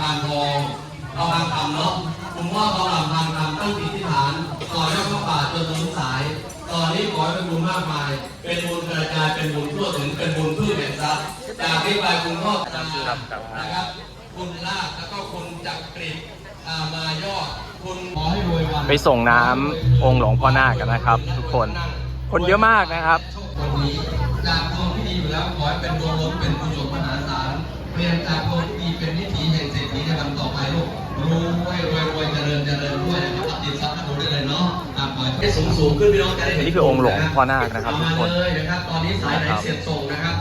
ทานทองเราทางทำเนาะคุณพ่อเราหลับทางทำตั้งจิตที่ฐานต่อยอดเข้าป่าจนถึงสาย ตอนนี้ขอให้เป็นบุญมากมาย เป็นบุญกระจายเป็นบุญทั่วถึงเป็นบุญพืชแห่งทรัพย์จากนี้ไปคุณพ่อจะนะครับ คุณลาแล้วก็คุณจักริดมายอดคุณขอให้รวยวันไปส่งน้ำองค์หลวงพ่อนาคกันนะครับ ทุกคน คนเยอะมากนะครับวันนี้จากดวงที่ดีอยู่แล้วขอให้เป็นดวงล้นเป็นกุศลมหาศาล เปลี่ยนจากดวงที่ดีเป็นวิถีแห่งเศรษฐีในวันต่อไปลูกรวยรวยรวยเจริญเจริญด้วยนะครับติดทรัพย์ทั้งหมดได้เลยเนาะอะปล่อยให้สูงสูงขึ้นพี่น้องจะได้เห็นนี่คือองค์หลวงพ่อนาคนะครับเอาทุกมาคนเลยนะครับตอนนี้สายไหนเสียบส่งนะครับ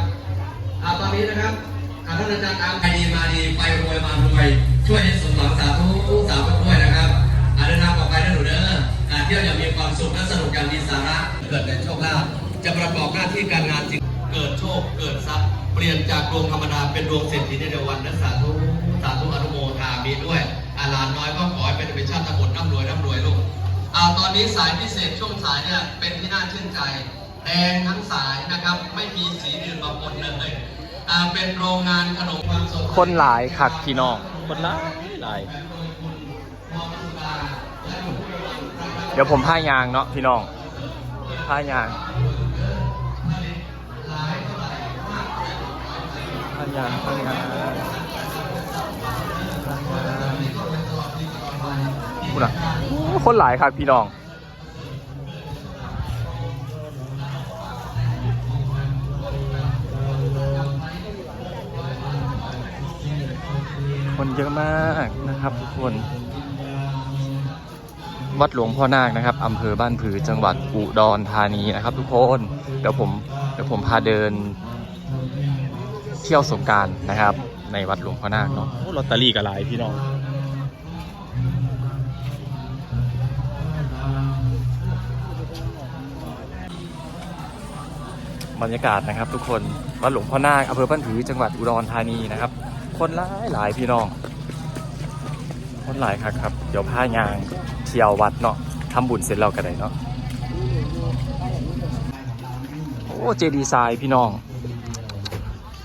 อ่าตอนนี้นะครับอ่าท่านอาจารย์ตามไปดีมาดีไปรวยมารวยช่วยให้สมหวังสาธุสาธุด้วยนะครับอ่าเดินทางต่อไปนะหนูเด้ออ่าเที่ยวอย่างมีความสุขและสนุกอย่างมีสาระเกิดในโชคลาภจะประกอบหน้าที่การงานจริงเกิดโชคเกิดทรัพย์ เปลี่ยนจากดวงธรรมดาเป็นดวงเศรษฐีในเดยววันนั้นสาธุสาธุอนุโมทามีด้วยอาลานน้อยก็ขอให้เป็นเป็นชาติตะบนร่ำรวยร่ำรวยลูกอ่าตอนนี้สายพิเศษช่วงสายเนี่ยเป็นที่น่าชื่นใจแดงทั้งสายนะครับ ไม่มีสีอื่นมาปนเลยอ่าเป็นโรงงานขนมความสดคนหลายคักพี่น้อง คนหลายหลาย เดี๋ยวผมพายางเนาะพี่น้องพายาง พายางพายางพูดอะคนหลายครับพี่น้องคนเยอะมากนะครับทุกคน วัดหลวงพ่อนาคนะครับอำเภอบ้านผือจังหวัดอุดรธานีนะครับ ทุกคน เดี๋ยวผมเดี๋ยวผมพาเดิน เที่ยวสงกรารนะครับ ในวัดหลวงพ่อนาคเนาะลอตเตอรี่กับหลายพี่น้องบรรยากาศนะครับทุกคนวัดหลวงพ่อนาคอำเภอบ้านผือจังหวัดอุดรธานีนะครับ คนหลายหลายพี่น้อง คนหลายครับครับ เดี๋ยวพายางเที่ยววัดเนาะทำบุญเสร็จแล้วก็ได้เนาะโอ้เจดีไซน์พี่น้อง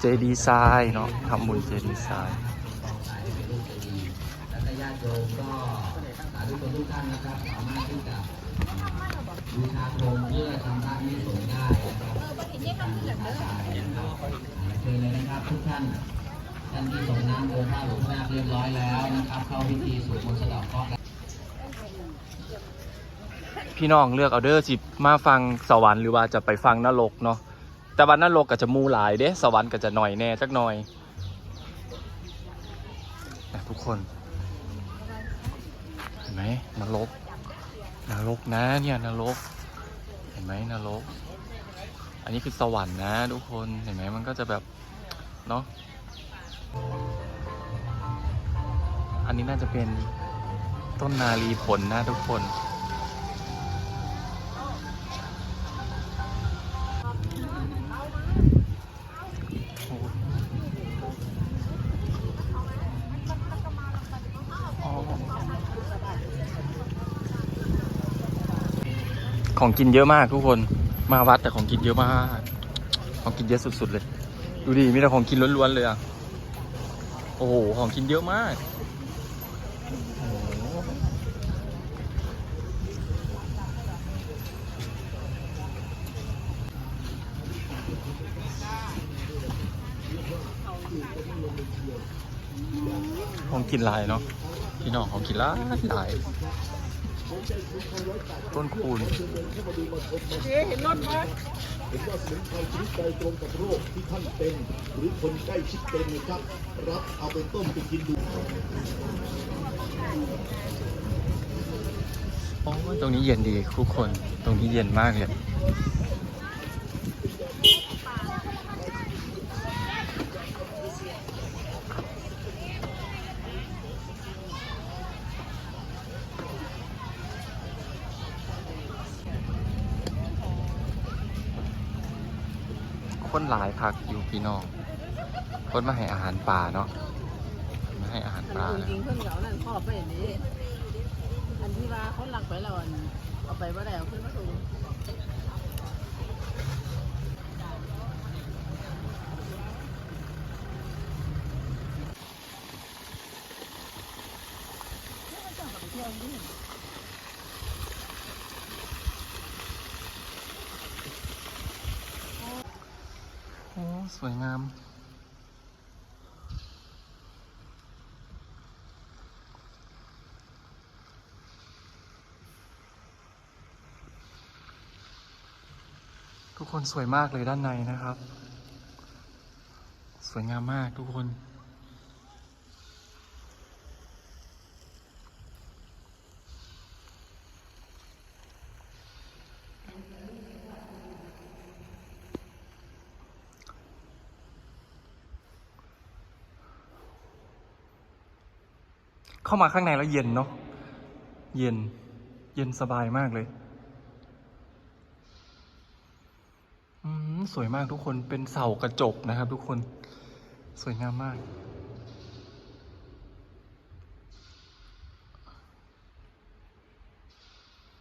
เจดีไซน์เนาะทำบุญเจดีไซน์และญาติโยมก็สาธุชนทุกท่านนะครับสามารถที่จะบูชาพรหมเพื่อทำพระนิสงได้นะครับเชิญเลยนะครับทุกท่านท่านที่ส่งน้ำโดยพระหลวงนาคเรียบร้อยแล้วนะครับ เข้าพิธีสวดมนต์สะเดอกเคราะห์พี่น้องเลือกเอาเด้อสิมาฟังสวรรค์หรือว่าจะไปฟังนรกเนาะ แต่วันนรกก็จะมูหลายเด้สวรรค์ก็จะหน่อยแน่จักหน่อยนะทุกคน เห็นไหมนรกนรกนะเนี่ยนรก เห็นไหมนรก อันนี้คือสวรรค์นะทุกคนเห็นไหมมันก็จะแบบเนาะอันนี้น่าจะเป็นต้นนาลีผลนะทุกคน ของกินเยอะมากทุกคนมาวัดแต่ของกินเยอะมาก ของกินเยอะสุดๆเลย ดูดิมีแต่ของกินล้วนๆเลยอะโอ้โหของกินเยอะมากของกินลายเนาะพี่น้องของกินลายลาย ต้นคูณเห็นว่าสมุนไพรชนิดใดตรงกับโรคที่ท่านเป็นหรือคนใกล้ชิดเป็นนะครับ รับเอาไปต้มไปกินดูโอ้ยตรงนี้เย็นดีทุกคน ตรงนี้เย็นมากเลย คนหลายคักอยู่พี่น้อง คนมาให้อาหารปลาเนาะมาให้อาหารปลาเลยคนเหงานั่นคอบไปนี้อันที่ว่าเขาหลักไปแล้วเอาไปว่าแล้วขึ้นมาสูงเที่ยวนี่ สวยงาม ทุกคนสวยมากเลยด้านในนะครับ สวยงามมากทุกคน เข้ามาข้างในแล้วเย็นเนาะเย็น เย็นสบายมากเลยสวยมากทุกคนเป็นเสากระจกนะครับ ทุกคนสวยงามมาก